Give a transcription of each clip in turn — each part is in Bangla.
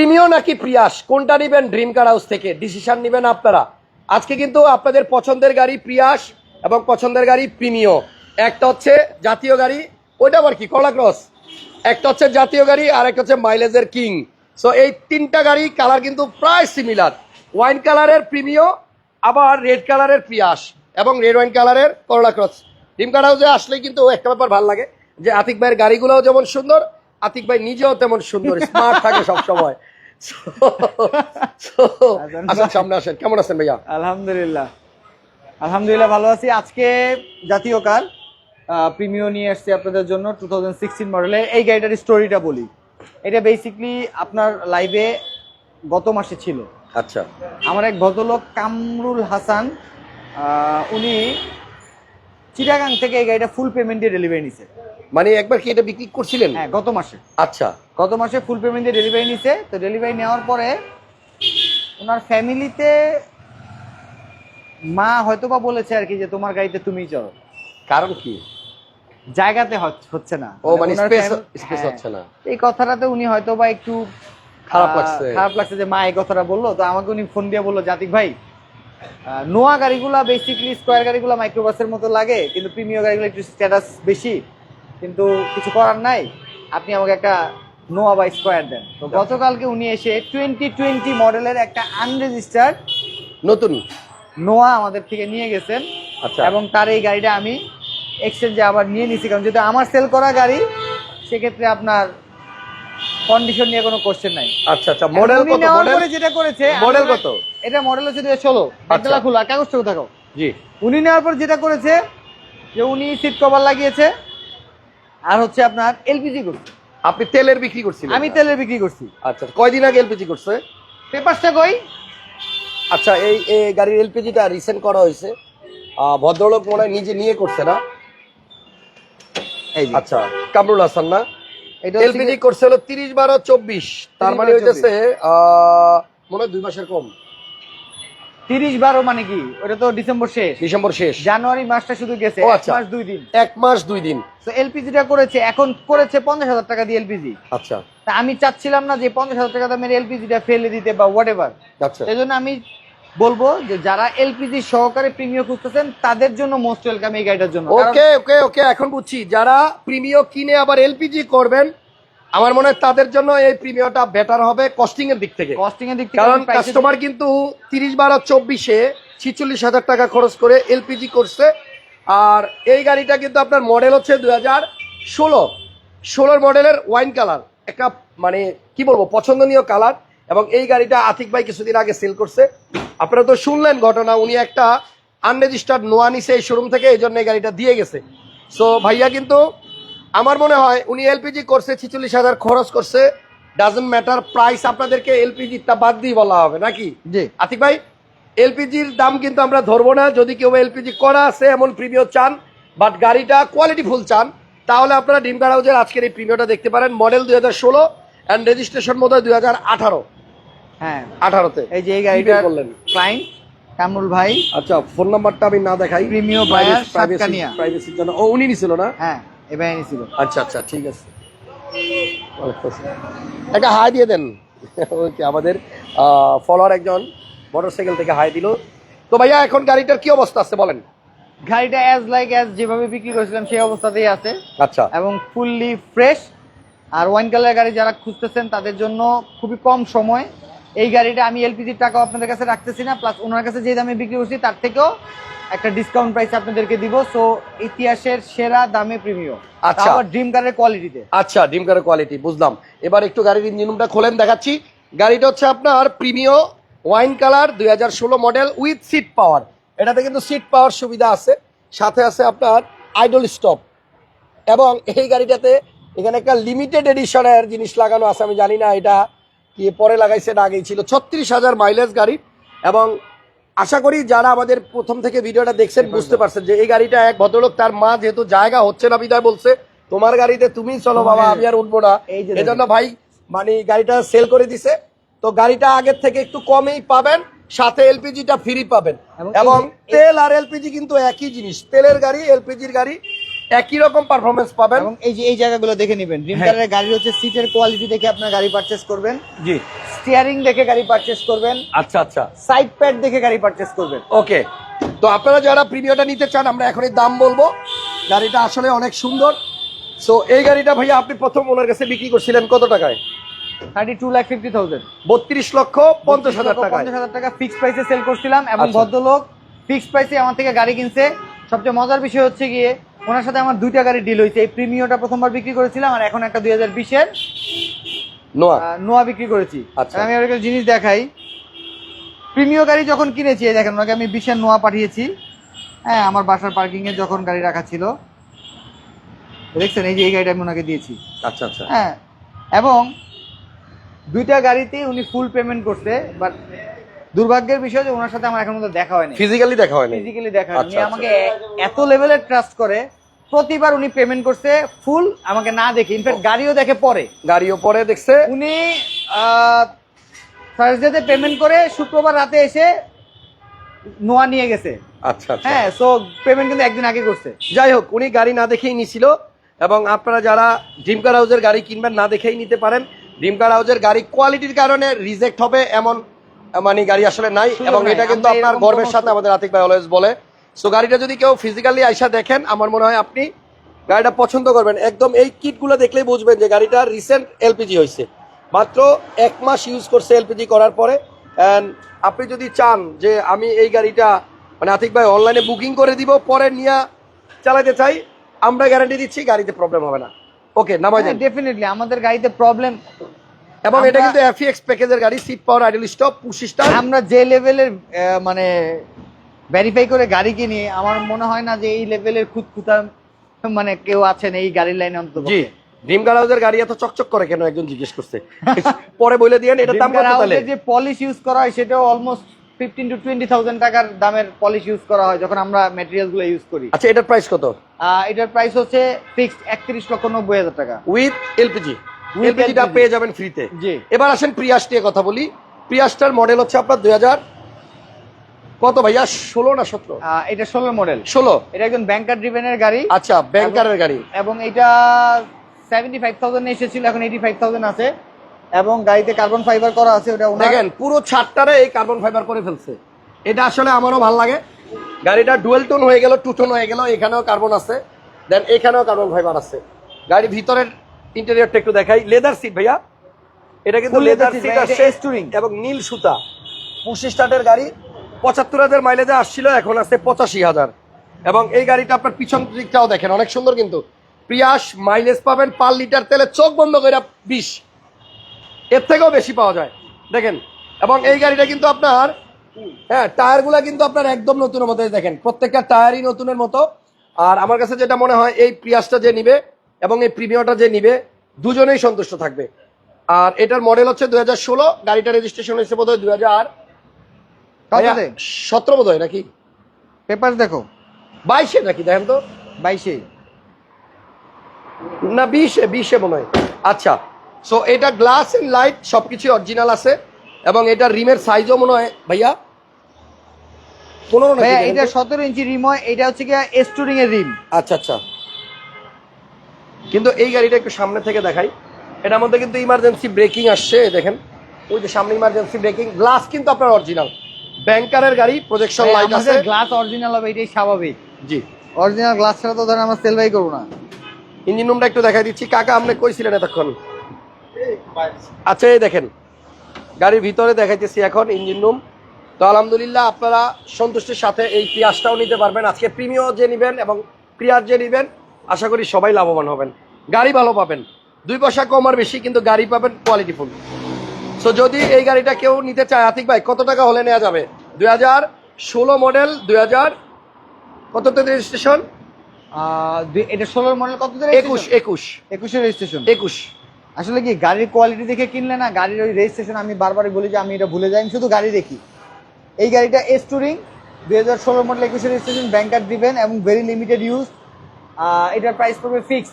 প্রিমিও নাকি প্রিয়াস? কোনটা নেবেন ড্রিম কার হাউস থেকে? ডিসিশন নেবেন আপনারা। আজকে কিন্তু আপনাদের পছন্দের গাড়ি প্রিয়াস এবং পছন্দের গাড়ি প্রিমিও। একটা হচ্ছে জাতীয় গাড়ি, ওইটা আবার কি? কলা ক্রস একটা হচ্ছে জাতীয় গাড়ি, আর একটা হচ্ছে মাইলেজের কিং সো এই তিনটা গাড়ি কালার কিন্তু প্রায় সিমিলার ওয়াইন কালারের প্রিমিও, আবার রেড কালারের প্রিয়াস এবং রেড ওয়াইন কালারের করলা ক্রস ড্রিম কার হাউসে আসলেই কিন্তু একটা ব্যাপার ভালো লাগে যে আতিক ভাইয়ের গাড়িগুলোও যেমন সুন্দর আতিক ভাই নিজেও তেমন সুন্দর স্মার্ট থাকে সবসময়। আসেন সামনে আসেন। কেমন আছেন ভাইয়া? আলহামদুলিল্লাহ। আলহামদুলিল্লাহ ভালো আছি। আজকে জাতীয় কার প্রিমিও নিয়ে আসছি আপনাদের জন্য টু থাউজেন্ড সিক্সটিন মডেলের এই গাড়িটার স্টোরিটা বলি। এটা বেসিকলি আপনার লাইভে গত মাসে ছিল। আচ্ছা। আমার এক ভদ্রলোক কামরুল হাসান উনি চিটাগাং থেকে এই গাড়িটা ফুল পেমেন্ট দিয়ে ডেলিভারি নিছে। মানে একবার কি এটা বিক্রি করছিলেন? হ্যাঁ গত মাসে। আচ্ছা। গত মাসে ফুল পেমেন্ট দিয়ে ডেলিভারি নিছে। তো ডেলিভারি নেওয়ার পরে ওনার ফ্যামিলিতে মা হয়তো বা বলেছে আর কি যে তোমার গাড়িতে তুমিই চলো কারণ কি? জায়গাতে হচ্ছে না। ও মানে স্পেস স্পেস হ্যাঁ। হচ্ছে না। এই কথাটাতে উনি হয়তো বা একটু খারাপ লাগছে। খারাপ লাগছে যে মা এই কথাটা বলল। তো আমাকে উনি ফোন দিয়ে বলল জাতিক ভাই নোয়া গাড়িগুলা বেসিকলি স্কোয়ার গাড়িগুলা মাইক্রোবাসের মতো লাগে কিন্তু প্রিমিয়ার গাড়িগুলো একটু স্ট্যাটাস বেশি। কিন্তু কিছু করার নাই। আপনি আমাকে একটা নোয়া বা স্কোয়ার দেন। তো গতকালকে উনি এসে টোয়েন্টি টোয়েন্টি মডেলের একটা আনরেজিস্টার্ড নতুন? নোয়া আমাদের থেকে নিয়ে গেছেন। আচ্ছা। এবং তার এই গাড়িটা আমি এক্সচেঞ্জে আবার নিয়ে নিছি। কারণ যেহেতু আমার সেল করা গাড়ি সেক্ষেত্রে আপনার কন্ডিশন নিয়ে কোনো কোশ্চেন নাই। আচ্ছা আচ্ছা। মডেল কত? মডেল যেটা করেছে মডেল কত? এটা মডেল হচ্ছে দুই ষোলো। আচ্ছা। খোলা কাগজ থেকে থাকো জি। উনি নেওয়ার পর যেটা করেছে যে উনি সিট কভার লাগিয়েছে। আর হচ্ছে আপনার এলপিজি করছে। আপনি তেলের বিক্রি করছিলেন আমি তেলের বিক্রি করছি। আচ্ছা কয়দিন আগে এলপিজি করছে? পেপারসটা কই? আচ্ছা এই এই গাড়ির এলপিজিটা রিসেন্ট করা হয়েছে। ভদ্রলোক মনে হয় নিজে নিয়ে করছে না? এই আচ্ছা কামরুল হাসান না? এটা এলপিজি করছে হলো তিরিশ বারো চব্বিশ। তার মানে হইতেছে মনে হয় দুই মাসের কম। তিরিশ বারো মানে কি? ওটা তো ডিসেম্বর শেষ। ডিসেম্বর শেষ। জানুয়ারি মাসটা শুধু গেছে এক আচ্ছা। মাস দুই দিন। এক মাস দুই দিন। তো এলপিজিটা করেছে এখন করেছে পঞ্চাশ হাজার টাকা দিয়ে এলপিজি। আচ্ছা। তা আমি চাচ্ছিলাম না যে পঞ্চাশ হাজার টাকা দামের এলপিজিটা ফেলে দিতে বা হোয়াট এভার আচ্ছা। সেই জন্য আমি বলব যে যারা এলপিজি সহকারে প্রিমিয়াম খুঁজতেছেন তাদের জন্য মোস্ট ওয়েলকাম এই গাড়িটার জন্য। ওকে ওকে ওকে এখন বুঝছি। যারা প্রিমিয় কিনে আবার এলপিজি করবেন আমার মনে হয় তাদের জন্য এই প্রিমিয়টা বেটার হবে কস্টিং এর দিক থেকে। কস্টিং এর দিক থেকে কারণ কাস্টমার কিন্তু তিরিশ বারো চব্বিশে ছিচল্লিশ হাজার টাকা খরচ করে এলপিজি করছে। আর এই গাড়িটা কিন্তু আপনার মডেল হচ্ছে দুই হাজার ষোলো। ষোলোর মডেলের ওয়াইন কালার একটা মানে কি বলব পছন্দনীয় কালার এবং এই গাড়িটা আতিক ভাই কিছুদিন আগে সেল করছে। আপনারা তো শুনলেন ঘটনা উনি একটা আনরেজিস্টার্ড নোয়া নিছে এই শোরুম থেকে এই জন্য এই গাড়িটা দিয়ে গেছে। সো ভাইয়া কিন্তু আমার মনে হয় উনি এলপিজি করছে ছিচল্লিশ হাজার খরচ করছে। ডাজেন্ট ম্যাটার প্রাইস আপনাদেরকে এলপিজি তা বাদ দিয়ে বলা হবে নাকি? জি। আতিক ভাই এলপিজির দাম কিন্তু আমরা ধরবো না। যদি কেউ এলপিজি করা আছে এমন প্রিমিয় চান বাট গাড়িটা কোয়ালিটি ফুল চান তাহলে আপনারা ডিম কার হাউজের আজকের এই প্রিমিয়টা দেখতে পারেন। মডেল দুই হাজার ষোলো অ্যান্ড রেজিস্ট্রেশন মতো দুই হাজার আঠারো। হ্যাঁ। আঠারোতে। এই যে এই গাড়িটা বের করলেন কামরুল ভাই। আচ্ছা ফোন নাম্বারটা আমি না দেখাই। Buyer, সাতকানিয়া। প্রাইভেসির জন্য। ও উনি নিছিল না? হ্যাঁ। এবার এনেছিল আচ্ছা আচ্ছা ঠিক আছে। একটা হাই দিয়ে দেন। ওকে আমাদের ফলোয়ার একজন মোটরসাইকেল থেকে হাই দিল। তো ভাইয়া এখন গাড়িটার কি অবস্থা আছে বলেন? গাড়িটা অ্যাজ লাইক অ্যাজ যেভাবে বিক্রি করেছিলাম সেই অবস্থাতেই আছে। আচ্ছা। এবং ফুললি ফ্রেশ আর ওয়াইন কালার গাড়ি যারা খুঁজতেছেন তাদের জন্য খুবই কম সময়। এই গাড়িটা আমি এলপিজির টাকাও আপনাদের কাছে রাখতেছি না প্লাস ওনার কাছে যে দামে বিক্রি করছি তার থেকেও একটা ডিসকাউন্ট প্রাইস আপনাদেরকে দিব সো ইতিহাসের সেরা দামে প্রিমিয়াম আচ্ছা। আবার ড্রিম কারের কোয়ালিটিতে আচ্ছা ড্রিম কারের কোয়ালিটি বুঝলাম। এবার একটু গাড়ির ইঞ্জিন রুমটা খোলেন দেখাচ্ছি। গাড়িটা হচ্ছে আপনার প্রিমিয় ওয়াইন কালার দুই হাজার ষোলো মডেল উইথ সিট পাওয়ার এটাতে কিন্তু সিট পাওয়ার সুবিধা আছে। সাথে আছে আপনার আইডল স্টপ এবং এই গাড়িটাতে এখানে একটা লিমিটেড এডিশনের জিনিস লাগানো আছে আমি জানি না এটা কি পরে লাগাইছে না আগেই ছিল। ছত্রিশ হাজার মাইলেজ গাড়ি এবং আশা করি যারা আমাদের প্রথম থেকে ভিডিওটা দেখছেন বুঝতে পারছেন যে এই গাড়িটা এক ভদ্রলোক তার মা যেহেতু জায়গা হচ্ছে না বিদায় বলছে তোমার গাড়িতে তুমি চলো বাবা আমি আর উঠবো না। এই জন্য ভাই মানে গাড়িটা সেল করে দিছে। তো গাড়িটা আগের থেকে একটু কমেই পাবেন সাথে এলপিজিটা ফ্রি পাবেন। এবং তেল আর এলপিজি কিন্তু একই জিনিস তেলের গাড়ি এলপিজির গাড়ি একই রকম পারফরমেন্স পাবেন। এবং এই যে এই জায়গাগুলো দেখে নেবেন। ড্রিম হ্যাঁ। কারের গাড়ি হচ্ছে সিটের কোয়ালিটি দেখে আপনার গাড়ি পারচেস করবেন। জি। স্টিয়ারিং দেখে গাড়ি পারচেস করবেন। আচ্ছা আচ্ছা। সাইড প্যাড দেখে গাড়ি পারচেস করবেন। ওকে। তো আপনারা যারা প্রিমিয়টা নিতে চান আমরা এখনই দাম বলব। গাড়িটা আসলে অনেক সুন্দর। সো এই গাড়িটা ভাইয়া আপনি প্রথম ওনার কাছে বিক্রি করছিলেন কত টাকায়? Thirty two lakh fifty thousand বত্রিশ লক্ষ পঞ্চাশ হাজার টাকায়। পঞ্চাশ হাজার টাকা ফিক্স প্রাইসে সেল করছিলাম এবং আচ্ছা। ভদ্রলোক ফিক্স প্রাইসে আমার থেকে গাড়ি কিনছে। সবচেয়ে মজার বিষয় হচ্ছে গিয়ে ওনার সাথে আমার দুইটা গাড়ি ডিল হয়েছে। এই প্রিমিয়টা প্রথমবার বিক্রি করেছিলাম আর এখন একটা দুই হাজার বিশের। নোয়া? নোয়া বিক্রি করেছি। আচ্ছা। আমি আর একটা জিনিস দেখাই। প্রিমিয় গাড়ি যখন কিনেছি এই দেখেন ওনাকে আমি বিশের নোয়া পাঠিয়েছি। হ্যাঁ আমার বাসার পার্কিং এ যখন গাড়ি রাখা ছিল। দেখছেন এই যে এই গাড়িটা আমি ওনাকে দিয়েছি। আচ্ছা আচ্ছা। হ্যাঁ এবং দুইটা গাড়িতেই উনি ফুল পেমেন্ট করছে বাট দুর্ভাগ্যের বিষয় যে ওনার সাথে আমার এখন দেখা হয়নি। ফিজিক্যালি দেখা হয়নি। ফিজিক্যালি দেখা হয়নি। আচ্ছা, আচ্ছা। আমাকে এত লেভেলের ট্রাস্ট করে প্রতিবার উনি পেমেন্ট করছে ফুল আমাকে না দেখে ইনফ্যাক্ট গাড়িও দেখে পরে। গাড়িও পরে দেখছে। উনি থার্সডেতে পেমেন্ট করে শুক্রবার রাতে এসে নোয়া নিয়ে গেছে। আচ্ছা আচ্ছা। হ্যাঁ সো পেমেন্ট কিন্তু একদিন আগে করছে। যাই হোক উনি গাড়ি না দেখেই নিছিল এবং আপনারা যারা ড্রিম কার হাউসের গাড়ি কিনবেন না দেখেই নিতে পারেন। ড্রিম কার হাউসের গাড়ি কোয়ালিটির কারণে রিজেক্ট হবে এমন মানে গাড়ি আসলে নাই এবং এটা কিন্তু আপনার গর্বের সাথে আমাদের আতিক ভাই অলওয়েজ বলে। সো গাড়িটা যদি কেউ ফিজিক্যালি আইসা দেখেন আমার মনে হয় আপনি গাড়িটা পছন্দ করবেন। একদম এই কিটগুলো দেখলেই বুঝবেন যে গাড়িটা রিসেন্ট এলপিজি হয়েছে মাত্র এক মাস ইউজ করছে এলপিজি করার পরে। অ্যান্ড আপনি যদি চান যে আমি এই গাড়িটা মানে আতিক ভাই অনলাইনে বুকিং করে দিব পরে নিয়ে চালাতে চাই আমরা গ্যারান্টি দিচ্ছি গাড়িতে প্রবলেম হবে না। ওকে নামাই দেন। ডেফিনেটলি আমাদের গাড়িতে প্রবলেম এবং এটা কিন্তু এফএক্স প্যাকেজের গাড়ি seat power idle stop push start আমরা যে লেভেলের মানে ভেরিফাই করে গাড়ি কিনি আমার মনে হয় না যে এই লেভেলের খুঁতখুতা মানে কেউ আছেন এই গাড়ির লাইনে অন্তত। জি ড্রিম গাড়ি এত চকচক করে কেন একজন জিজ্ঞেস করছে? পরে বলে দিয়েন এটার দাম কত তাহলে? যে পলিশ ইউজ করা হয় সেটাও almost fifteen to twenty thousand টাকার দামের পলিশ ইউজ করা হয় যখন আমরা ইউজ করি। আচ্ছা এটার প্রাইস কত? এটার প্রাইস হচ্ছে ফিক্সড একত্রিশ লক্ষ নব্বই হাজার টাকা। উইথ এলপিজি এলপিজিটা পেয়ে যাবেন ফ্রিতে জি। এবার আসেন প্রিয়াস নিয়ে কথা বলি। প্রিয়াসটার মডেল হচ্ছে আপনার দুই হাজার কত ভাইয়া? ষোলো না সতেরো? এটা ষোলো মডেল ষোলো? এটা একজন ব্যাংকার ড্রিভেনের গাড়ি। আচ্ছা ব্যাংকারের গাড়ি। এবং এটা সেভেন্টি ফাইভ থাউজেন্ড এসেছিল এখন এইটি ফাইভ থাউজেন্ড আছে। এবং গাড়িতে কার্বন ফাইবার করা আছে ওটা দেখেন পুরো ছাদটারে এই কার্বন ফাইবার করে ফেলছে। এটা আসলে আমারও ভালো লাগে। গাড়িটা ডুয়েল টোন হয়ে গেল টু টোন হয়ে গেল এখানেও কার্বন আছে দেন এখানেও কার্বন ফাইবার আছে। গাড়ির ভিতরের ইন্টেরিয়রটা একটু দেখাই। লেদার সিট ভাইয়া। এটা কিন্তু লেদার সিট S-Touring। এবং নীল সুতা। পুশি স্টার্টের গাড়ি। পঁচাত্তর হাজার মাইলেজে আসছিল, এখন আছে পঁচাশি হাজার। এবং এই গাড়িটা আপনার পিছন দিকটাও দেখেন, অনেক সুন্দর কিন্তু। প্রিয়াস মাইলেজ পাবেন পার লিটার তেলে, চোখ বন্ধ করে বিশ। এর থেকেও বেশি পাওয়া যায়। দেখেন, এবং এই গাড়িটা কিন্তু আপনার হ্যাঁ টায়ারগুলা কিন্তু আপনার একদম নতুনের মতো দেখেন। প্রত্যেকটা টায়ারই নতুনের মতো। আর আমার কাছে যেটা মনে হয়, এই প্রিয়াসটা যে নিবে এবং এই প্রিমিয়ামটা যে নিবে, দুজনেই সন্তুষ্ট থাকবে। আর এটার মডেল হচ্ছে দুই হাজার ষোলো, গাড়িটা রেজিস্ট্রেশন হয়েছে বোধ হয় দুই হাজার সতেরো বোধ হয় নাকি? পেপার দেখো। বাইশে নাকি দেখেন তো। বাইশে। না বিশে বিশে মনে হয়। আচ্ছা সো এটা গ্লাস এন্ড লাইট সবকিছু অরিজিনাল আছে এবং এটা রিমের সাইজও মনে হয় ভাইয়া। পনেরো ভাইয়া এটা সতেরো ইঞ্চি রিময় এটা হচ্ছে কি এস্টুরিং এর রিম। আচ্ছা আচ্ছা। কিন্তু এই গাড়িটা একটু সামনে থেকে দেখাই। এটার মধ্যে কিন্তু ইমার্জেন্সি ব্রেকিং আসছে দেখেন। ওই যে সামনে ইমার্জেন্সি ব্রেকিং গ্লাস কিন্তু আপনার অরিজিনাল ব্যাংকারের গাড়ি প্রজেকশন লাইট আছে। গ্লাস অরিজিনাল হবে এটাই স্বাভাবিক। জি। অরিজিনাল গ্লাস ছাড়া তো ধরেন আমরা সেল বাই করব না। ইঞ্জিন রুমটা একটু দেখাই দিচ্ছি। কাকা আপনি কইছিলেন এতক্ষণ? আচ্ছা এই দেখেন। গাড়ির ভিতরে দেখাইতেছি এখন ইঞ্জিন রুম তো আলহামদুলিল্লাহ আপনারা সন্তুষ্টির সাথে এই পিয়াসটাও নিতে পারবেন। আজকে প্রিমিয় যে নেবেন এবং প্রিয়ার যে নেবেন আশা করি সবাই লাভবান হবেন। গাড়ি ভালো পাবেন। দুই পয়সা কম আর বেশি কিন্তু গাড়ি পাবেন কোয়ালিটিফুল সো যদি এই গাড়িটা কেউ নিতে চায় আতিক ভাই কত টাকা হলে নেওয়া যাবে? দুই হাজার ষোলো মডেল দুই হাজার কততে রেজিস্ট্রেশন এটা ষোলোর মডেল কত একুশ একুশ। একুশের রেজিস্ট্রেশন একুশ। আসলে কি গাড়ির কোয়ালিটি দেখে কিনলে না গাড়ির ওই রেজিস্ট্রেশন আমি বারবারই বলি যে আমি এটা ভুলে যাই শুধু গাড়ি দেখি। এই গাড়িটা এস টুরিং দুই হাজার ষোলো মডেল একুশের রেজিস্ট্রেশন ব্যাংকার দিবেন এবং ভেরি লিমিটেড ইউজ এটার প্রাইস পড়বে ফিক্স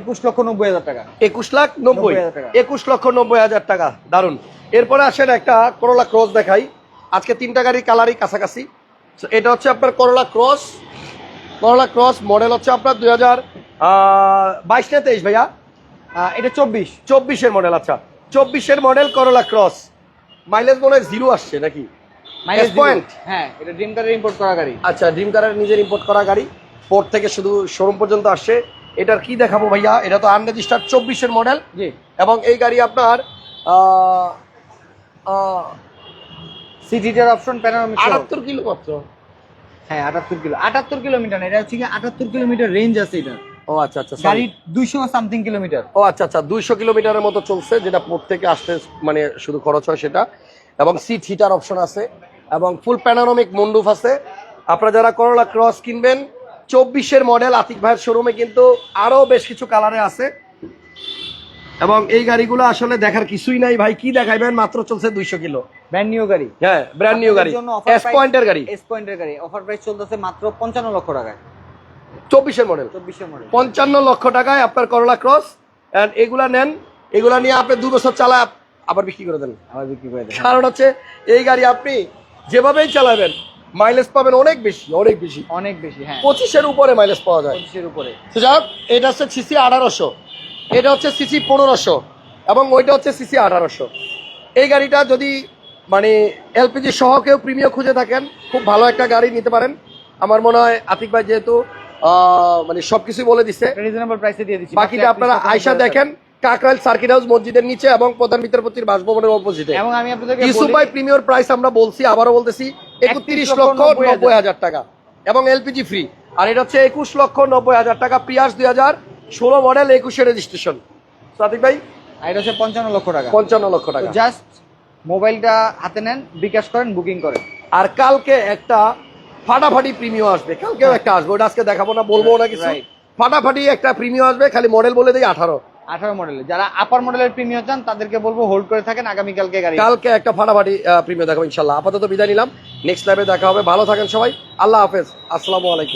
একুশ লক্ষ নব্বই হাজার টাকা। একুশ লাখ নব্বই। 90,000 টাকা। একুশ লক্ষ নব্বই হাজার টাকা। দারুণ এরপরে আসেন একটা করোলা ক্রস দেখাই। আজকে তিনটা গাড়ির কালারই কাছাকাছি। এটা হচ্ছে আপনার Corolla Cross Corolla Cross model হচ্ছে আপনার দুই হাজার বাইশ না তেইশ ভাইয়া? এটা চব্বিশ। চব্বিশের মডেল আচ্ছা। চব্বিশের মডেল করলা ক্রস মাইলেজ মনে জিরো আসছে নাকি? Mileage S-Point? হ্যাঁ এটা ড্রিম কারের ইম্পোর্ট করা গাড়ি। আচ্ছা ড্রিম কারের নিজের ইম্পোর্ট করা গাড়ি। পোর্ট থেকে শুধু শোরুম পর্যন্ত আসছে এটার কি দেখাবো ভাইয়া? এটা তো আনরেজিস্টার্ড চব্বিশের মডেল জি। এবং এই গাড়ি আপনার সিটিটার অপশন প্যানোরামিক আটাত্তর কিলো মাত্র। হ্যাঁ আটাত্তর কিলো আটাত্তর কিলোমিটার এটা হচ্ছে আটাত্তর কিলোমিটার রেঞ্জ আছে এটা। ও আচ্ছা আচ্ছা গাড়ি দুইশো সামথিং কিলোমিটার ও আচ্ছা আচ্ছা দুইশো কিলোমিটারের মতো চলছে যেটা পোর্ট থেকে আসতে মানে শুধু খরচ হয় সেটা। এবং সিট হিটার অপশন আছে এবং ফুল প্যানোরামিক মন্ডুফ আছে। আপনারা যারা করলা ক্রস কিনবেন চব্বিশের মডেল আতিক ভাইয়ের শোরুমে কিন্তু আরও বেশ কিছু কালারে আছে। এবং এই গাড়িগুলো আসলে দেখার কিছুই নাই। ভাই কি দেখাইবেন? মাত্র চলছে দুইশো কিলো। ব্র্যান্ড নিউ গাড়ি। হ্যাঁ ব্র্যান্ড নিউ গাড়ি। এস পয়েন্টের গাড়ি। এস পয়েন্টের গাড়ি। অফার প্রাইস চলতেছে মাত্র পঞ্চান্ন লক্ষ টাকায়। চব্বিশের মডেল চব্বিশের মডেল পঞ্চান্ন লক্ষ টাকায় আপনার করলা ক্রস এন্ড এগুলা নেন। এগুলা নিয়ে আপনি দু বছর চালা আবার বিক্রি করে দেন। আবার বিক্রি করে দেয় কারণ হচ্ছে এই গাড়ি আপনি যেভাবেই চালাবেন মাইলেজ পাবেন অনেক বেশি অনেক বেশি। অনেক বেশি হ্যাঁ। পঁচিশের উপরে মাইলেজ পাওয়া যায়। পঁচিশের উপরে। তো যাই হোক, এটা হচ্ছে সিসি আঠারোশো। এটা হচ্ছে সিসি পনেরোশো। এবং ওইটা হচ্ছে সিসি আঠারোশো। এই গাড়িটা যদি মানে এলপিজি সহ কেউ প্রিমিয়াম খুঁজে থাকেন খুব ভালো একটা গাড়ি নিতে পারেন। আমার মনে হয় আতিক ভাই যেহেতু আহ, মানে সবকিছুই বলে দিচ্ছে রিজনেবল প্রাইসে দিয়ে দিচ্ছি। বাকিটা আপনারা আয়সা দেখেন। কাকরাইল সার্কিট হাউস মসজিদের নিচে এবং প্রধান বিচারপতির বাসভবনের অপোজিটে। এবং আমি আপনাদেরকে ইউসুফ ভাই প্রিমিয়র প্রাইস আমরা বলছি আবারও বলতেছি একত্রিশ লক্ষ নব্বই হাজার। টাকা। এবং এলপিজি ফ্রি আর এটা হচ্ছে একুশ লক্ষ নব্বই হাজার টাকা পিয়াস দুই হাজার ষোলো মডেল একুশে রেজিস্ট্রেশন সাদিক ভাই? এটা হচ্ছে পঞ্চান্ন লক্ষ টাকা। পঞ্চান্ন লক্ষ টাকা। জাস্ট মোবাইলটা হাতে নেন বিকাশ করেন বুকিং করেন। আর কালকে একটা ফাটাফাটি প্রিমিয়াম আসবে। কালকেও একটা আসবে ওটা আজকে দেখাবো না বলব না কিছু। ফাটাফাটি একটা প্রিমিয়াম আসবে খালি মডেল বলে দিই আঠারো। আঠারো মডেলের যারা আপার মডেলের প্রিমিয়াম চান, তাদেরকে বলব হোল্ড করে থাকেন। আগামীকালকে গাড়ি কালকে একটা ফাটাফাটি প্রিমিয়াম দেখাবো ইনশাল্লাহ আপাতত বিদায় নিলাম। নেক্সট লাইভে দেখা হবে। ভালো থাকেন সবাই। আল্লাহ হাফেজ। আসসালামু আলাইকুম।